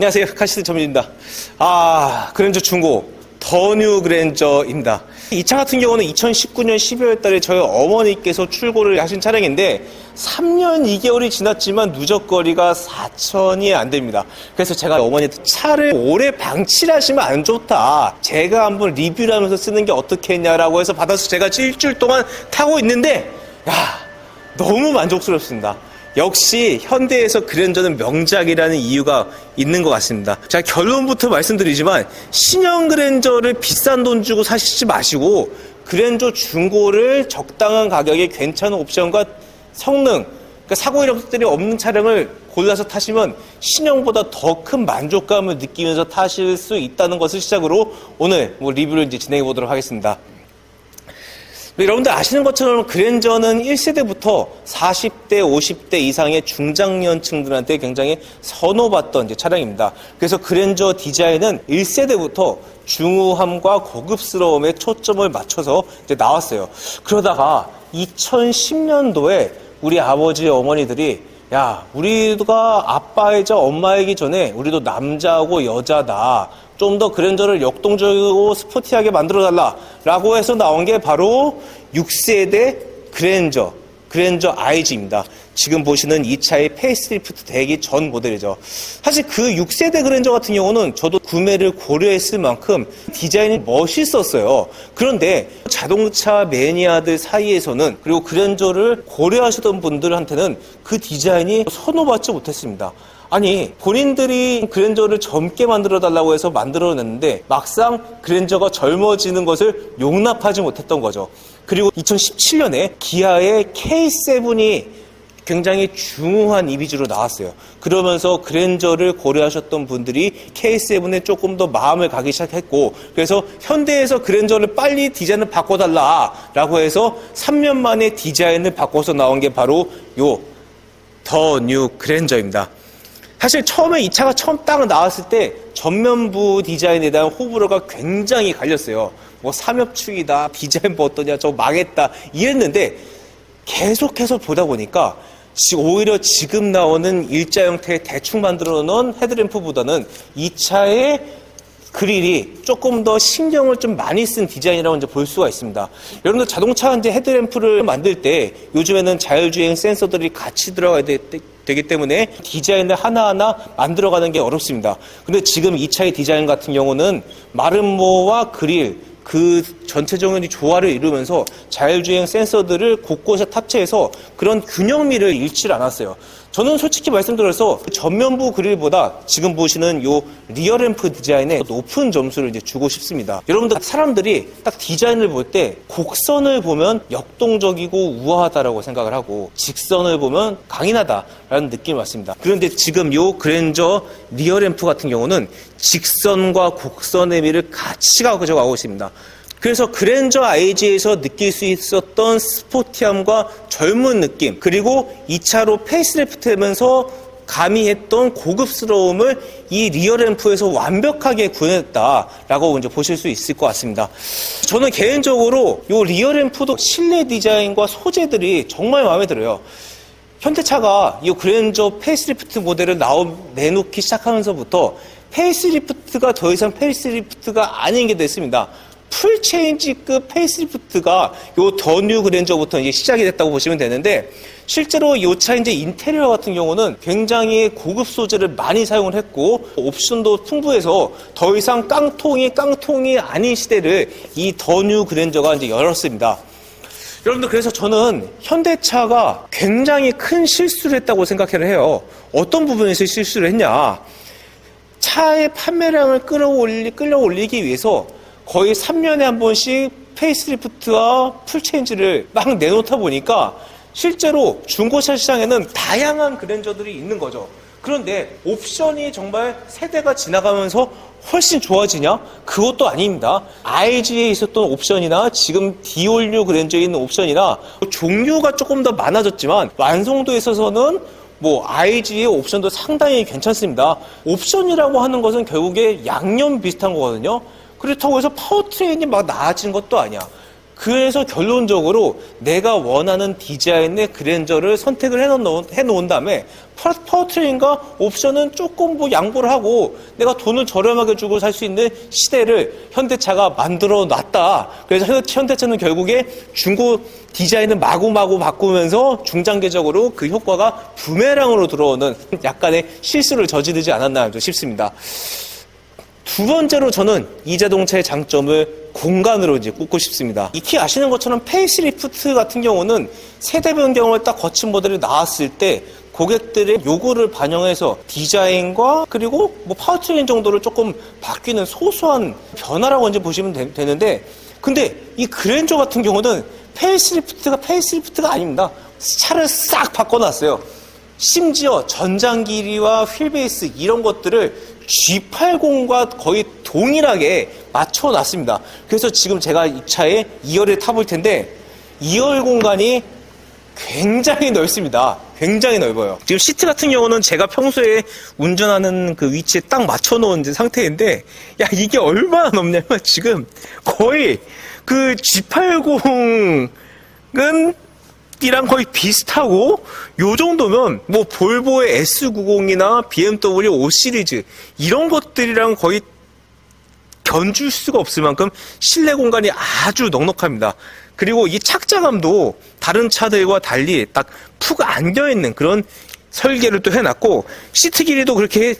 안녕하세요. 카시트 점입니다. 아, 그랜저 중고, 더뉴 그랜저입니다. 이 차 같은 경우는 2019년 12월 달에 저희 어머니께서 출고를 하신 차량인데 3년 2개월이 지났지만 누적거리가 4천이 안 됩니다. 그래서 제가 어머니한테 차를 오래 방치를 하시면 안 좋다. 제가 한번 리뷰를 하면서 쓰는 게 어떻겠냐라고 해서 받아서 제가 일주일 동안 타고 있는데 야, 너무 만족스럽습니다. 역시 현대에서 그랜저는 명작이라는 이유가 있는 것 같습니다. 자, 결론부터 말씀드리지만 신형 그랜저를 비싼 돈 주고 사시지 마시고 그랜저 중고를 적당한 가격에 괜찮은 옵션과 성능, 그러니까 사고 이력들이 없는 차량을 골라서 타시면 신형보다 더 큰 만족감을 느끼면서 타실 수 있다는 것을 시작으로 오늘 뭐 리뷰를 이제 진행해 보도록 하겠습니다. 네, 여러분들 아시는 것처럼 그랜저는 1세대부터 40대, 50대 이상의 중장년층들한테 굉장히 선호받던 차량입니다. 그래서 그랜저 디자인은 1세대부터 중후함과 고급스러움에 초점을 맞춰서 나왔어요. 그러다가 2010년도에 우리 아버지 어머니들이 야, 우리가 아빠이자 엄마이기 전에 우리도 남자고 여자다. 좀 더 그랜저를 역동적이고 스포티하게 만들어 달라라고 해서 나온 게 바로 6세대 그랜저, 그랜저 IG입니다. 지금 보시는 이 차의 페이스리프트 되기 전 모델이죠. 사실 그 6세대 그랜저 같은 경우는 저도 구매를 고려했을 만큼 디자인이 멋있었어요. 그런데 자동차 매니아들 사이에서는 그리고 그랜저를 고려하시던 분들한테는 그 디자인이 선호받지 못했습니다. 아니 본인들이 그랜저를 젊게 만들어 달라고 해서 만들어냈는데 막상 그랜저가 젊어지는 것을 용납하지 못했던 거죠. 그리고 2017년에 기아의 K7이 굉장히 중후한 이미지로 나왔어요. 그러면서 그랜저를 고려하셨던 분들이 K7에 조금 더 마음을 가기 시작했고, 그래서 현대에서 그랜저를 빨리 디자인을 바꿔달라라고 해서 3년 만에 디자인을 바꿔서 나온 게 바로 요 더 뉴 그랜저입니다. 사실 처음에 이 차가 처음 딱 나왔을 때 전면부 디자인에 대한 호불호가 굉장히 갈렸어요. 뭐 삼엽축이다, 디자인 뭐 어떠냐, 저 망했다 이랬는데 계속해서 보다 보니까 지- 오히려 지금 나오는 일자 형태의 대충 만들어 놓은 헤드램프보다는 이 차의 그릴이 조금 더 신경을 좀 많이 쓴 디자인이라고 이제 볼 수가 있습니다. 여러분들 자동차 이제 헤드램프를 만들 때 요즘에는 자율주행 센서들이 같이 들어가야 되, 기 때문에 디자인을 하나하나 만들어가는 게 어렵습니다. 근데 지금 이 차의 디자인 같은 경우는 마름모와 그릴 그 전체적인 조화를 이루면서 자율주행 센서들을 곳곳에 탑재해서 그런 균형미를 잃지 않았어요. 저는 솔직히 말씀드려서 전면부 그릴보다 지금 보시는 요 리어 램프 디자인에 높은 점수를 이제 주고 싶습니다. 여러분들 사람들이 딱 디자인을 볼 때 곡선을 보면 역동적이고 우아하다라고 생각을 하고 직선을 보면 강인하다라는 느낌이 왔습니다. 그런데 지금 요 그랜저 리어 램프 같은 경우는 직선과 곡선의 미를 같이 가져가고 있습니다. 그래서 그랜저 IG에서 느낄 수 있었던 스포티함과 젊은 느낌, 그리고 2차로 페이스리프트 하면서 가미했던 고급스러움을 이 리어램프에서 완벽하게 구현했다라고 이제 보실 수 있을 것 같습니다. 저는 개인적으로 이 리어램프도 실내 디자인과 소재들이 정말 마음에 들어요. 현대차가 이 그랜저 페이스리프트 모델을 나오, 내놓기 시작하면서부터 페이스리프트가 더 이상 페이스리프트가 아닌 게 됐습니다. 풀체인지급 페이스리프트가 요 더 뉴 그랜저부터 이제 시작이 됐다고 보시면 되는데 실제로 요차 이제 인테리어 같은 경우는 굉장히 고급 소재를 많이 사용을 했고 옵션도 풍부해서 더 이상 깡통이 깡통이 아닌 시대를 이 더 뉴 그랜저가 이제 열었습니다. 여러분들 그래서 저는 현대차가 굉장히 큰 실수를 했다고 생각을 해요. 어떤 부분에서 실수를 했냐? 차의 판매량을 끌어올리, 끌어올리기 위해서 거의 3년에 한 번씩 페이스리프트와 풀체인지를 막 내놓다 보니까 실제로 중고차 시장에는 다양한 그랜저들이 있는 거죠. 그런데 옵션이 정말 세대가 지나가면서 훨씬 좋아지냐? 그것도 아닙니다. IG에 있었던 옵션이나 지금 디올류 그랜저에 있는 옵션이나 종류가 조금 더 많아졌지만 완성도에 있어서는 뭐 IG의 옵션도 상당히 괜찮습니다. 옵션이라고 하는 것은 결국에 양념 비슷한 거거든요. 그렇다고 해서 파워트레인이 막 나아진 것도 아니야. 그래서 결론적으로 내가 원하는 디자인의 그랜저를 선택을 해놓은, 해놓은 다음에 파- 파워트레인과 옵션은 조금 뭐 양보를 하고 내가 돈을 저렴하게 주고 살 수 있는 시대를 현대차가 만들어 놨다. 그래서 현대- 현대차는 결국에 중고 디자인을 마구마구 바꾸면서 중장기적으로 그 효과가 부메랑으로 들어오는 약간의 실수를 저지르지 않았나 싶습니다. 두 번째로 저는 이 자동차의 장점을 공간으로 이제 꼽고 싶습니다. 익히 아시는 것처럼 페이스리프트 같은 경우는 세대 변경을 딱 거친 모델이 나왔을 때 고객들의 요구를 반영해서 디자인과 그리고 뭐 파워트레인 정도를 조금 바뀌는 소소한 변화라고 이제 보시면 되, 되는데 근데 이 그랜저 같은 경우는 페이스리프트가 페이스리프트가 아닙니다. 차를 싹 바꿔놨어요. 심지어 전장 길이와 휠베이스 이런 것들을 G80과 거의 동일하게 맞춰놨습니다. 그래서 지금 제가 이 차에 2열을 타볼 텐데 2열 공간이 굉장히 넓습니다. 굉장히 넓어요. 지금 시트 같은 경우는 제가 평소에 운전하는 그 위치에 딱 맞춰놓은 상태인데, 야, 이게 얼마나 넓냐면 지금 거의 그 G80은 이랑 거의 비슷하고 요 정도면 뭐 볼보의 S90이나 BMW 5 시리즈 이런 것들이랑 거의 견줄 수가 없을 만큼 실내 공간이 아주 넉넉합니다. 그리고 이 착장감도 다른 차들과 달리 딱 푹 안겨 있는 그런 설계를 또 해놨고 시트 길이도 그렇게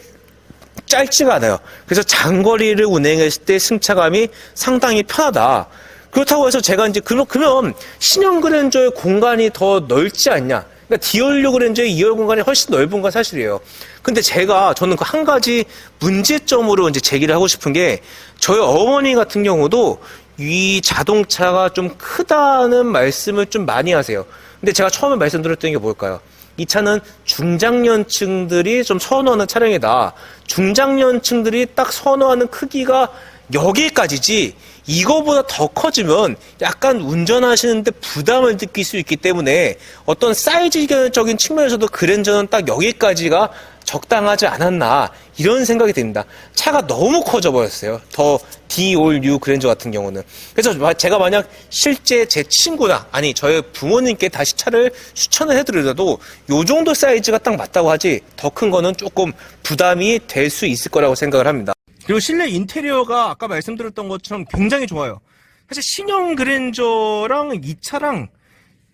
짧지가 않아요. 그래서 장거리를 운행했을 때 승차감이 상당히 편하다. 그렇다고 해서 제가 이제 그러- 그러면 신형 그랜저의 공간이 더 넓지 않냐? 그러니까 디올류 그랜저의 2열 공간이 훨씬 넓은 건 사실이에요. 근데 제가 저는 그 한 가지 문제점으로 이제 제기를 하고 싶은 게 저희 어머니 같은 경우도 이 자동차가 좀 크다는 말씀을 좀 많이 하세요. 근데 제가 처음에 말씀드렸던 게 뭘까요? 이 차는 중장년층들이 좀 선호하는 차량이다. 중장년층들이 딱 선호하는 크기가 여기까지지 이거보다 더 커지면 약간 운전하시는데 부담을 느낄 수 있기 때문에 어떤 사이즈적인 측면에서도 그랜저는 딱 여기까지가 적당하지 않았나 이런 생각이 듭니다. 차가 너무 커져 버렸어요. 더 D-올 U 그랜저 같은 경우는. 그래서 마- 제가 만약 실제 제 친구나 아니 저희 부모님께 다시 차를 추천을 해드리더라도 요 정도 사이즈가 딱 맞다고 하지 더 큰 거는 조금 부담이 될 수 있을 거라고 생각을 합니다. 그리고 실내 인테리어가 아까 말씀드렸던 것처럼 굉장히 좋아요. 사실 신형 그랜저랑 이 차랑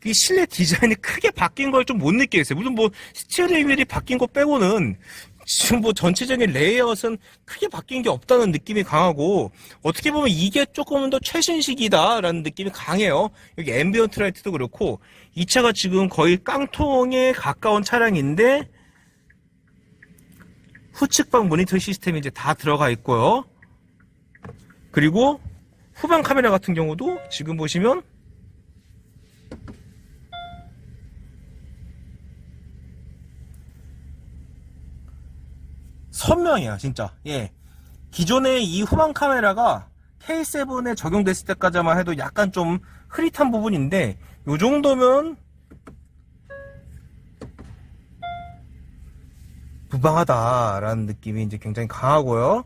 이 실내 디자인이 크게 바뀐 걸 좀 못 느끼겠어요. 물론 뭐 스티어링 휠이 바뀐 거 빼고는 지금 뭐 전체적인 레이아웃은 크게 바뀐 게 없다는 느낌이 강하고 어떻게 보면 이게 조금 더 최신식이다라는 느낌이 강해요. 여기 앰비언트 라이트도 그렇고 이 차가 지금 거의 깡통에 가까운 차량인데 후측방 모니터 시스템이 이제 다 들어가 있고요. 그리고 후방 카메라 같은 경우도 지금 보시면 선명해요, 진짜. 예. 기존의 이 후방 카메라가 K7에 적용됐을 때까지만 해도 약간 좀 흐릿한 부분인데, 요 정도면 무방하다라는 느낌이 이제 굉장히 강하고요.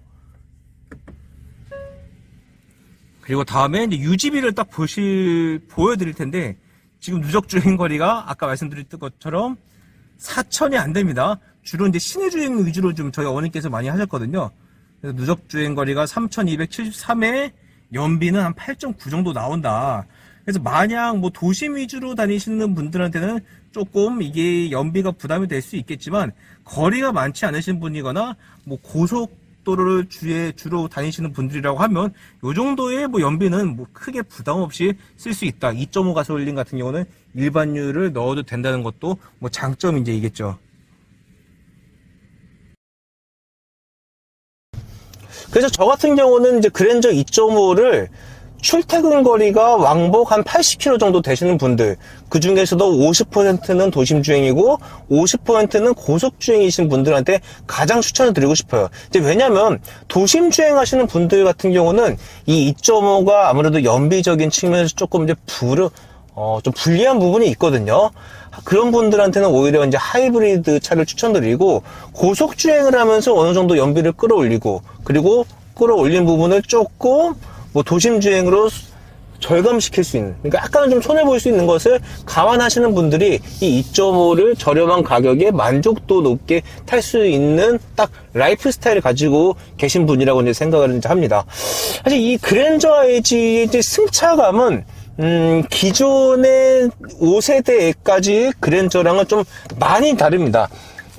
그리고 다음에 이제 유지비를 딱 보실, 보여드릴 텐데, 지금 누적 주행 거리가 아까 말씀드렸던 것처럼 4천이 안 됩니다. 주로 이제 시내 주행 위주로 좀 저희 어머니께서 많이 하셨거든요. 그래서 누적 주행 거리가 3,273에 연비는 한 8.9 정도 나온다. 그래서 만약 뭐 도심 위주로 다니시는 분들한테는 조금 이게 연비가 부담이 될 수 있겠지만 거리가 많지 않으신 분이거나 뭐 고속 도로를 주에 주로 다니시는 분들이라고 하면 요 정도의 뭐 연비는 뭐 크게 부담 없이 쓸 수 있다. 2.5 가솔린 같은 경우는 일반유를 넣어도 된다는 것도 뭐 장점이 이제 이겠죠. 그래서 저 같은 경우는 이제 그랜저 2.5를 출퇴근 거리가 왕복 한 80km 정도 되시는 분들, 그 중에서도 50%는 도심 주행이고 50%는 고속 주행이신 분들한테 가장 추천을 드리고 싶어요. 이제 왜냐면 도심 주행하시는 분들 같은 경우는 이 2.5가 아무래도 연비적인 측면에서 조금 이제 불, 어, 좀 불리한 부분이 있거든요. 그런 분들한테는 오히려 이제 하이브리드 차를 추천드리고 고속 주행을 하면서 어느 정도 연비를 끌어올리고 그리고 끌어올린 부분을 조금 뭐 도심 주행으로 절감시킬 수 있는, 그러니까 약간은 좀 손해 볼 수 있는 것을 감안하시는 분들이 이 2.5를 저렴한 가격에 만족도 높게 탈 수 있는 딱 라이프 스타일을 가지고 계신 분이라고 이제 생각을 이제 합니다. 사실 이 그랜저 아이지의 이제 승차감은 음, 기존의 5세대까지 그랜저랑은 좀 많이 다릅니다.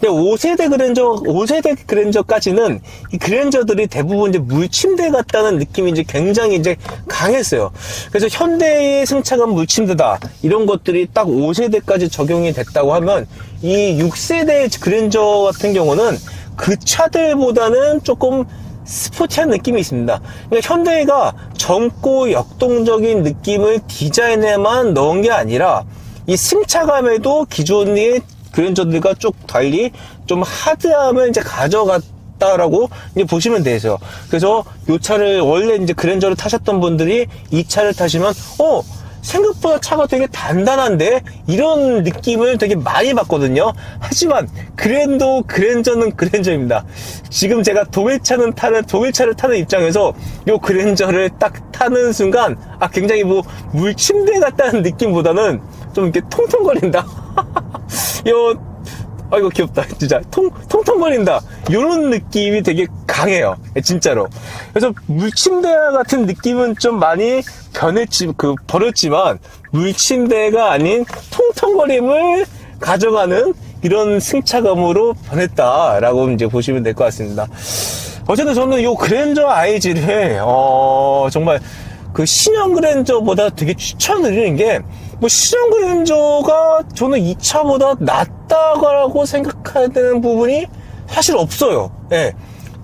근데 5세대 그랜저, 5세대 그랜저까지는 이 그랜저들이 대부분 이제 물침대 같다는 느낌이 이제 굉장히 이제 강했어요. 그래서 현대의 승차감 물침대다. 이런 것들이 딱 5세대까지 적용이 됐다고 하면 이 6세대 그랜저 같은 경우는 그 차들보다는 조금 스포티한 느낌이 있습니다. 그러니까 현대가 젊고 역동적인 느낌을 디자인에만 넣은 게 아니라 이 승차감에도 기존의 그랜저들과 쭉 달리 좀 하드함을 이제 가져갔다라고 이제 보시면 되세요. 그래서 이 차를 원래 이제 그랜저를 타셨던 분들이 이 차를 타시면 어 생각보다 차가 되게 단단한데 이런 느낌을 되게 많이 받거든요. 하지만 그랜도 그랜저는 그랜저입니다. 지금 제가 독일차는 타는 독일차를 타는 입장에서 이 그랜저를 딱 타는 순간 아 굉장히 뭐 물침대 같다는 느낌보다는 좀 이렇게 통통거린다. 요 아, 이거 귀엽다. 진짜. 통, 통통거린다. 요런 느낌이 되게 강해요. 진짜로. 그래서 물침대 같은 느낌은 좀 많이 변했지, 그, 버렸지만, 물침대가 아닌 통통거림을 가져가는 이런 승차감으로 변했다라고 이제 보시면 될 것 같습니다. 어쨌든 저는 요 그랜저 아이지를, 어, 정말 그 신형 그랜저보다 되게 추천드리는 게, 뭐 신형 그랜저가 저는 이 차보다 낫다고 생각하는 부분이 사실 없어요. 예.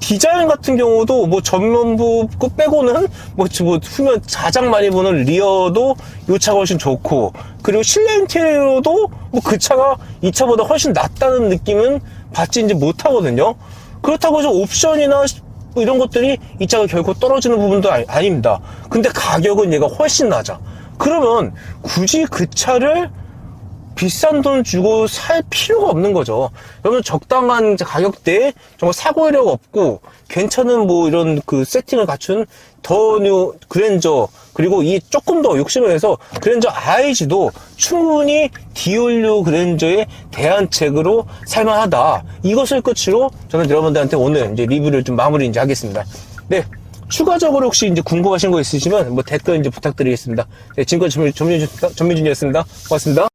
디자인 같은 경우도 뭐 전면부 그 빼고는 뭐, 지- 뭐 후면 가장 많이 보는 리어도 이 차가 훨씬 좋고 그리고 실내 인테리어도 뭐 그 차가 이 차보다 훨씬 낫다는 느낌은 받지 이제 못하거든요. 그렇다고 해서 옵션이나 뭐 이런 것들이 이 차가 결코 떨어지는 부분도 아니, 아닙니다. 근데 가격은 얘가 훨씬 낮아. 그러면 굳이 그 차를 비싼 돈 주고 살 필요가 없는 거죠. 여러분 적당한 가격대에 정말 사고 력 없고 괜찮은 뭐 이런 그 세팅을 갖춘 더 뉴 그랜저 그리고 이 조금 더 욕심을 내서 그랜저 아이지도 충분히 디올류 그랜저의 대안책으로 살만하다. 이것을 끝으로 저는 여러분들한테 오늘 이제 리뷰를 좀 마무리 이제 하겠습니다. 네. 추가적으로 혹시 이제 궁금하신 거 있으시면 뭐 댓글 이제 부탁드리겠습니다. 네, 지금까지 전민, 전민, 전민준이었습니다. 고맙습니다.